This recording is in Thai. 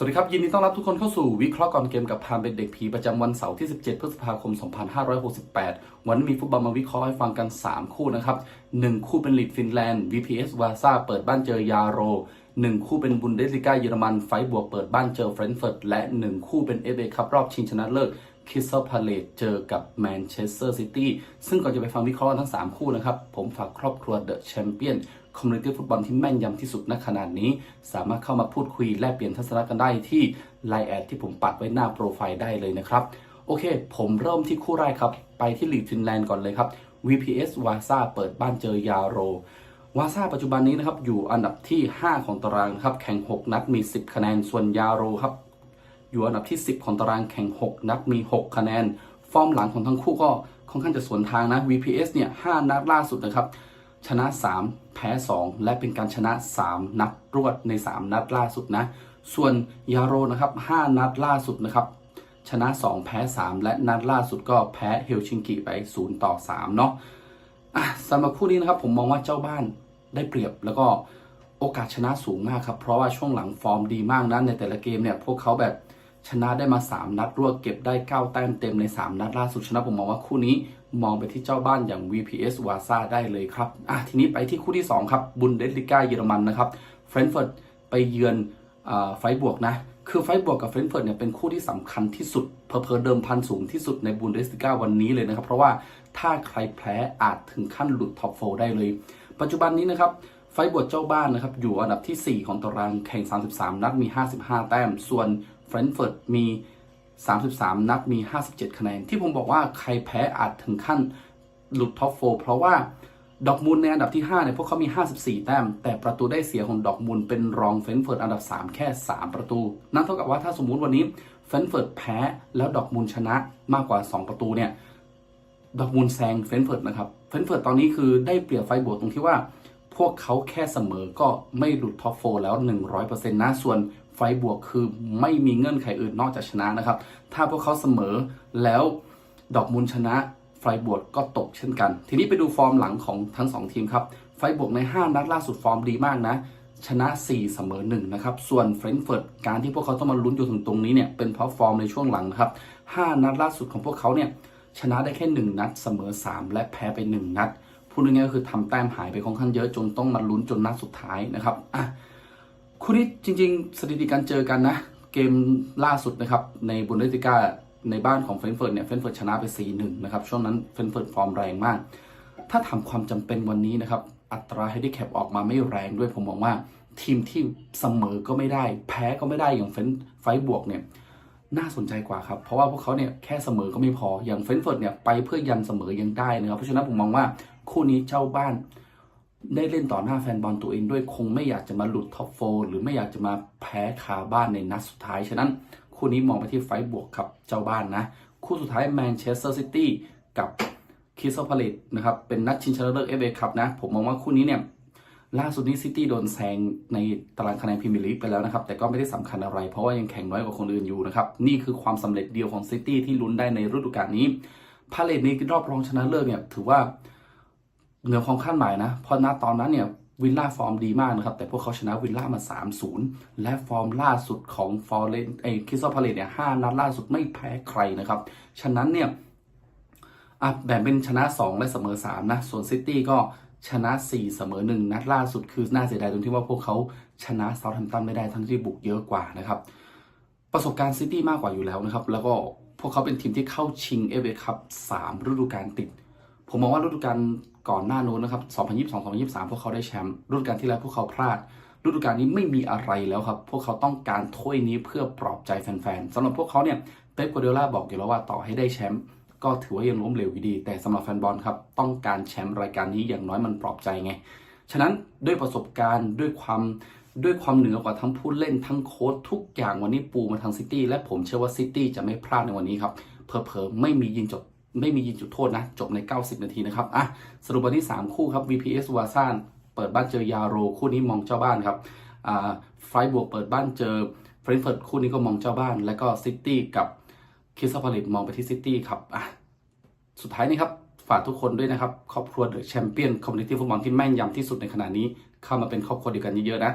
สวัสดีครับ ยินดีต้อนรับทุกคนเข้าสู่วิเคราะห์ก่อนเกมกับพามเป็นเด็กผีประจำวันเสาร์ที่ 17 พฤษภาคม 2568 วันนี้มีฟุตบอลมาวิเคราะห์ให้ฟังกัน 3 คู่นะครับ 1 คู่เป็นลีดฟินแลนด์ VPS วาซาเปิดบ้านเจอยาโร 1 คู่เป็นบุนเดสลิก้าเยอรมันไฟบวกเปิดบ้านเจอเฟรนก์เฟิร์ตและ 1 คู่เป็น FA คัพรอบชิงชนะเลิศคริสตัลพาเลตเจอกับแมนเชสเตอร์ซิตี้ซึ่งก่อนจะไปฟังวิเคราะห์ทั้ง 3 คู่นะครับผมฝากครอบครัวเดอะแชมเปี้ยน คอมมูนิตี้ฟุตบอลที่แม่นยำที่สุดณขนาดนี้ สามารถเข้ามาพูดคุยแลกเปลี่ยนทัศนะกันได้ที่ไลน์แอดที่ผมปัดไว้หน้าโปรไฟล์ได้เลยนะครับ โอเค ผมเริ่มที่คู่แรกครับ ไปที่ลีกฟินแลนด์ก่อนเลยครับ VPS วาซาเปิดบ้านเจอยาโรวาซาปัจจุบันนี้นะครับอยู่อันดับที่ 5 ของตารางครับแข่ง 6 นัดมี 10 คะแนนส่วนยาโรครับอยู่อันดับที่ 10 ของตารางแข่ง 6 นัดมี 6 คะแนน ฟอร์มหลังของทั้งคู่ก็ค่อนข้างจะสวนทางนะ VPS เนี่ย 5 นัดล่าสุดนะครับ ชนะ 3 แพ้ 2 และเป็นการชนะ 3 นัดรวดใน 3 นัดล่าสุดนะ ส่วนยาโรนะครับ5นัดล่าสุดนะครับชนะ 2 แพ้ 3 และนัดล่าสุดก็แพ้เฮลชิงกิไป 0 ต่อ 3 เนาะะสำหรับคู่นี้นะครับผมมองว่าเจ้าบ้านได้เปรียบแล้วก็โอกาสชนะสูงมากครับ เพราะว่าช่วงหลังฟอร์มดีมากนะในแต่ละเกมเนี่ยพวกเขาแบบชนะได้มา 3 นัดรวดเก็บได้ 9 แต้มเต็มใน 3 นัดล่าสุดชนะผมมองว่าคู่นี้ มองไปที่เจ้าบ้านอย่าง VPS วาซาได้เลยครับอะทีนี้ไปที่คู่ที่ 2 ครับบุนเดสลิก้าเยอรมันนะครับเฟรนก์เฟิร์ตไปเยือนอไฟบวกนะคือไฟบวกกับเฟรนก์เฟิร์ตเนี่ยเป็นคู่ที่สำคัญที่สุดเพอเพอเดิมพันสูงที่สุดในบุนเดสลิก้าวันนี้เลยนะครับ เพราะว่าถ้าใครแพ้อาจถึงขั้นหลุดท็อปโฟได้เลย ปัจจุบันนี้นะครับไฟบวกเจ้าบ้านนะครับอยู่อันดับทีสี่4 ของตารางแข่ง 33 นัดมี 55 แต้ม ส่วนเฟรนก์เฟิร์ตมี 33 นัดมี 57 คะแนน ที่ผมบอกว่าใครแพ้อาจถึงขั้นหลุดท็อปโฟเพราะว่าดอกมูลในอันดับที่ 5 เนี่ยพวกเขามี 54 แต้ม แต่ประตูได้เสียของดอกมูลเป็นรองเฟนเฟิร์ตอันดับ 3 แค่ 3 ประตู นั่นเท่ากับว่าถ้าสมมุติวันนี้เฟนเฟิร์ตแพ้แล้วดอกมูลชนะมากกว่า 2 ประตูเนี่ยดอกมูลแซงเฟนเฟิร์ตนะครับเฟนเฟิร์ตตอนนี้คือได้เปรียบไฟบวกตรงที่ว่า พวกเขาแค่เสมอก็ไม่หลุดท็อปโฟแล้ว 100%นะส่วนไฟบวกคือไม่มีเงื่อนไขอื่นนอกจากชนะนะครับ ถ้าพวกเขาเสมอแล้วดอกมูลชนะไฟบวกก็ตกเช่นกัน ทีนี้ไปดูฟอร์มหลังของทั้ง 2 ทีมครับ ไฟบวกใน 5 นัดล่าสุดฟอร์มดีมากนะ ชนะ 4 เสมอ 1 นะครับ ส่วนเฟรนก์เฟิร์ตการที่พวกเขาต้องมาลุ้นอยู่ถึงตรงนี้เนี่ยเป็นเพราะฟอร์มในช่วงหลังนะครับ 5 นัดล่าสุดของพวกเขาเนี่ยชนะได้แค่ 1 นัดเสมอ 3 และแพ้ไป 1 นัด พูดง่ายๆก็คือทำแต้มหายไปค่อนข้างเยอะจนต้องมาลุ้นจนนัดสุดท้ายนะครับอะคู่นี้จริง ๆ สถิติการเจอกันนะ เกมล่าสุดนะครับในบุนเดสติก้าในบ้านของเฟนเฟิร์ตเนี่ยเฟนเฟิร์ตชนะไป 4-1 นะครับ ช่วงนั้นเฟนเฟิร์ตฟอร์มแรงมาก ถ้าถาความจำเป็นวันนี้นะครับ อัตราเฮดิแคปออกมาไม่แรงด้วยผมมองว่า ทีมที่เสมอก็ไม่ได้ แพ้ก็ไม่ได้อย่างเฟนไฟบวกเนี่ยน่าสนใจกว่าครับ เพราะว่าพวกเขาเนี่ยแค่เสมอก็ไม่พออย่างเฟนเฟิร์ตเนี่ยไปเพื่อยันเสมอยังได้นะครับ เพราะฉะนั้นผมมองว่า คู่นี้เจ้าบ้านได้เล่นต่อหน้าแฟนบอลตัวเองด้วยคงไม่อยากจะมาหลุดท็อปโฟหรือไม่อยากจะมาแพ้คาบ้านในนัดสุดท้าย ฉะนั้น คู่นี้มองไปที่ไฟบวกครับเจ้าบ้านนะ คู่สุดท้ายแมนเชสเตอร์ซิตี้กับคิสตัลพาเลตนะครับ เป็นนัดชิงชนะเลิศเอฟเอครับนะ ผมมองว่าคู่นี้เนี่ย ล่าสุดนี้ซิตี้โดนแซงในตารางคะแนนพรีเมียร์ลีกไปแล้วนะครับ แต่ก็ไม่ได้สำคัญอะไร เพราะว่ายังแข่งน้อยกว่าคนอื่นอยู่นะครับ นี่คือความสำเร็จเดียวของซิตี้ที่ลุ้นได้ในฤดูกาลนี้พาเลตในรอบรองชนะเลิศเนี่ยถือว่า เหนือความคาดหมายนะ เพราะณตอนนั้นเนี่ยวิลล่าฟอร์มดีมากนะครับ แต่พวกเขาชนะวิลล่ามา 3-0 และฟอร์มล่าสุดของฟอร์เรนไอคิสซอพาเลตเนี่ยห้านัดล่าสุดไม่แพ้ใครนะครับ ฉะนั้นเนี่ยอะแบ่งเป็นชนะ 2 และเสมอ 3 นะ ส่วนซิตี้ก็ชนะ 4 เสมอ 1 นัดล่าสุดคือน่าเสียดายตรงที่ว่าพวกเขาชนะเซาท์แฮมป์ตันไม่ได้ทั้งที่บุกเยอะกว่านะครับ ประสบการณ์ซิตี้มากกว่าอยู่แล้วนะครับ แล้วก็พวกเขาเป็นทีมที่เข้าชิงเอฟเอคัพ3ฤดูกาลติด ผมมองว่าฤดูกาล ก่อนหน้านู้นนะครับ 2022-2023 พวกเขาได้แชมป์ฤดูกาลที่แล้วพวกเขาพลาด ฤดูกาลนี้ไม่มีอะไรแล้วครับ พวกเขาต้องการถ้วยนี้เพื่อปลอบใจแฟนๆสำหรับพวกเขาเนี่ยเป๊ปกัวเดล่าบอกอยู่แล้วว่าต่อให้ได้แชมป์ก็ถือว่ายังล้มเหลวอยู่ดี แต่สำหรับแฟนบอลครับ ต้องการแชมป์รายการนี้อย่างน้อยมันปลอบใจไง ฉะนั้นด้วยประสบการณ์ด้วยความด้วยความเหนือกว่าทั้งผู้เล่นทั้งโค้ชทุกอย่างวันนี้ปูมาทางซิตี้และผมเชื่อว่าซิตี้จะไม่พลาดในวันนี้ครับเพอเพอๆไม่มียิงจบ ไม่มียิงจุดโทษนะ จบใน 90 นาทีนะครับ อะ สรุปวันที่ 3 คู่ครับ VPS วาซานเปิดบ้านเจอยาโร คู่นี้มองเจ้าบ้านครับ อ่าไฟบวกเปิดบ้านเจอเฟรนเฟิร์ตคู่นี้ก็มองเจ้าบ้าน แล้วก็ซิตี้กับคิสซาพาลิตมองไปที่ซิตี้ครับ อะ สุดท้ายนี้ครับฝากทุกคนด้วยนะครับ ครอบครัวเดอะแชมเปี้ยนคอมมูนิตี้ฟุตบอลที่แม่นยำที่สุดในขณะนี้ เข้ามาเป็นครอบครัวเดียวกันเยอะๆนะ